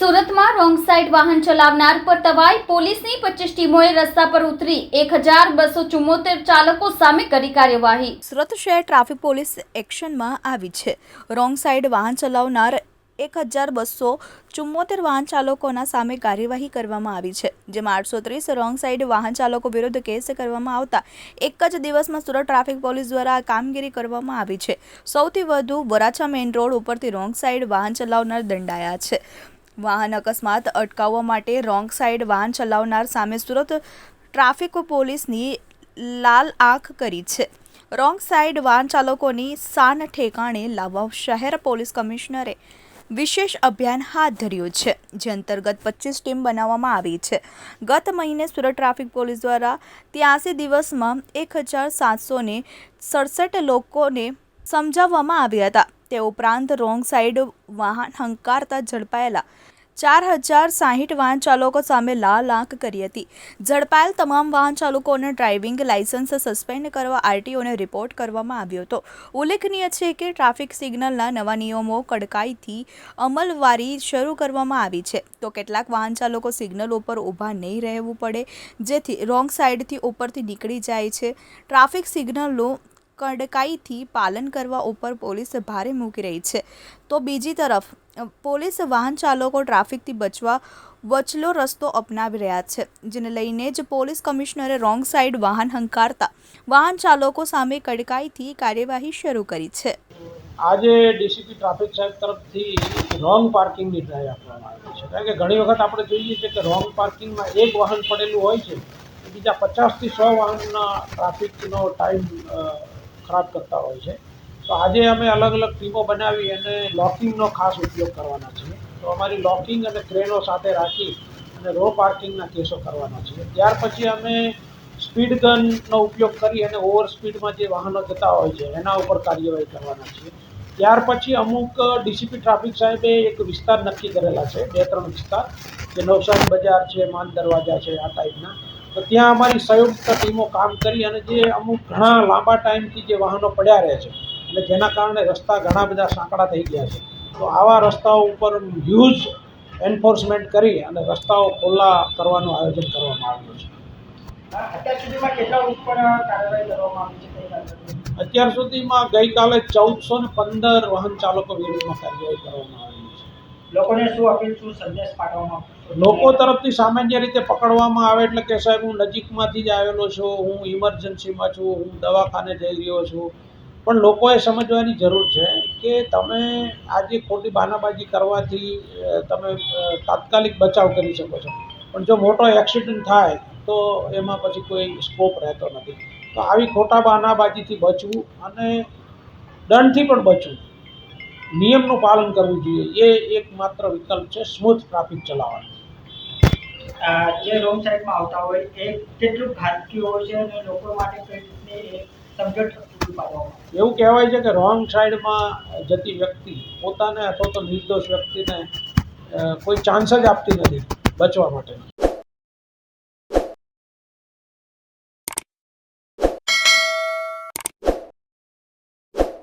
સુરતમાં wrong side વાહન ચલાવનાર પર તવાઈ પોલીસની પચીસ ટીમોએ રસ્તા પર ઉતરી એક હજાર બસો ચુમ્મોતેર ચાલકો સામે કરી કાર્યવાહી. સુરત શહેર ટ્રાફિક પોલીસ એક્શનમાં આવી છે. રોંગ સાઈડ વાહન ચલાવનાર એક હજાર બસો ચુમ્મોતેર વાહન ચાલકોના સામે કાર્યવાહી કરવામાં આવી છે, જેમાં આઠસો ત્રીસ રોંગ સાઈડ વાહન ચાલકો વિરુદ્ધ કેસ કરવામાં આવતા એક જ દિવસમાં સુરત ટ્રાફિક પોલીસ દ્વારા આ કામગીરી કરવામાં આવી છે. સૌથી વધુ વરાછા મેઇન રોડ ઉપરથી રોંગ સાઈડ વાહન ચલાવનાર દંડાયા છે. વાહન અકસ્માત અટકાવવા માટે રોંગ સાઈડ વાહન ચલાવનાર સામે સુરત ટ્રાફિક પોલીસની લાલ આંખ કરી છે. રોંગ સાઈડ વાહન ચાલકોની શાન ઠેકાણે લાવવા શહેર પોલીસ કમિશનરે વિશેષ અભિયાન હાથ ધર્યું છે, જે અંતર્ગત પચીસ ટીમ બનાવવામાં આવી છે. ગત મહિને સુરત ટ્રાફિક પોલીસ દ્વારા ત્યાંસી દિવસમાં એક હજાર સાતસો ને સડસઠ લોકોને સમજાવવામાં આવ્યા હતા. તે ઉપરાંત રોંગ સાઈડ વાહન હંકારતા ઝડપાયેલા ચાર હજાર સાહીઠ વાહન ચાલકો સામે લાલ આંખ કરી હતી. ઝડપાયેલ તમામ વાહન ચાલકોને ડ્રાઇવિંગ લાયસન્સ સસ્પેન્ડ કરવા આરટીઓને રિપોર્ટ કરવામાં આવ્યો હતો. ઉલ્લેખનીય છે કે ટ્રાફિક સિગ્નલના નવા નિયમો કડકાઈથી અમલવારી શરૂ કરવામાં આવી છે. તો કેટલાક વાહન ચાલકો સિગ્નલ ઉપર ઊભા નહીં રહેવું પડે, જેથી રોંગ સાઈડથી ઉપરથી નીકળી જાય છે. ટ્રાફિક સિગ્નલનું કડકાઈથી પાલન કરવા ઉપર પોલીસ ભારે મૂકી રહી છે. તો બીજી તરફ પોલીસ વાહન ચાલકો ટ્રાફિકથી બચવા વચલો રસ્તો અપનાવી રહ્યા છે, જેને લઈને જ પોલીસ કમિશનરે રોંગ સાઈડ વાહન હંકારતા વાહન ચાલકો સામે કડકાઈથી કાર્યવાહી શરૂ કરી છે. આજે ડીસીપી ટ્રાફિક સાહેબ તરફથી રોંગ પાર્કિંગની ડ્રાઈવ આપવામાં આવી છે. કારણ કે ઘણી વખત આપણે જોઈએ છે કે રોંગ પાર્કિંગમાં એક વાહન પડેલું હોય છે, બીજા પચાસથી સો વાહનના ટ્રાફિકનો ટાઈમ ખરાબ કરતા હોય છે. તો આજે અમે અલગ અલગ ટીમો બનાવી અને લોકિંગનો ખાસ ઉપયોગ કરવાના છીએ. તો અમારી લોકિંગ અને ક્રેનો સાથે રાખી અને રો પાર્કિંગના કેસો કરવાના છીએ. ત્યાર પછી અમે સ્પીડ ગનનો ઉપયોગ કરી અને ઓવર સ્પીડમાં જે વાહનો જતા હોય છે, એના ઉપર કાર્યવાહી કરવાના છીએ. ત્યાર પછી અમુક ડીસીપી ટ્રાફિક સાહેબે એક વિસ્તાર નક્કી કરેલા છે, બે ત્રણ વિસ્તાર. જે નવસારી બજાર છે માન દરવાજા છે, આ ટાઈપના તો ત્યાં અમારી સંયુક્ત ટીમો કામ કરી અને જે અમુક ઘણા લાંબા ટાઈમથી જે વાહનો પડ્યા રહે છે એટલે જેના કારણે રસ્તા ઘણા બધા સાંકડા થઈ ગયા છે. તો આવા રસ્તાઓ ઉપર હ્યુજ એન્ફોર્સમેન્ટ કરી અને રસ્તાઓ ખુલ્લા કરવાનું આયોજન કરવામાં આવ્યું છે. અત્યાર સુધીમાં ગઈકાલે ચૌદસો ને પંદર વાહન ચાલકો વિરુદ્ધમાં કાર્યવાહી કરવામાં આવી છે. લોકોને શું અપીલ, શું સંદેશ પાઠવવામાં લોકો તરફથી સામાન્ય રીતે પકડવામાં આવે એટલે કે સાહેબ, હું નજીકમાંથી જ આવેલો છું, હું ઇમરજન્સીમાં છું, હું દવાખાને જઈ રહ્યો છું. પણ લોકોએ સમજવાની જરૂર છે કે તમે આજે ખોટી બાનાબાજી કરવાથી તમે તાત્કાલિક બચાવ કરી શકો છો. પણ જો મોટો એક્સિડન્ટ થાય, તો એમાં પછી કોઈ સ્કોપ રહેતો નથી. તો આવી ખોટા બાનાબાજીથી બચવું અને દંડથી પણ બચવું. નિયમનું પાલન કરવું જોઈએ. એ એકમાત્ર વિકલ્પ છે સ્મૂથ ટ્રાફિક ચલાવવાનો. જે રોંગ સાઈડમાં આવતા હોય એ કેટલું ઘાતકી હોય છે અને લોકો માટે કઈ રીતની સમજણ? એવું કહેવાય છે કે રોંગ સાઈડમાં જતી વ્યક્તિ પોતાને અથવા તો નિર્દોષ વ્યક્તિને કોઈ ચાન્સ જ આપતી નથી બચવા માટે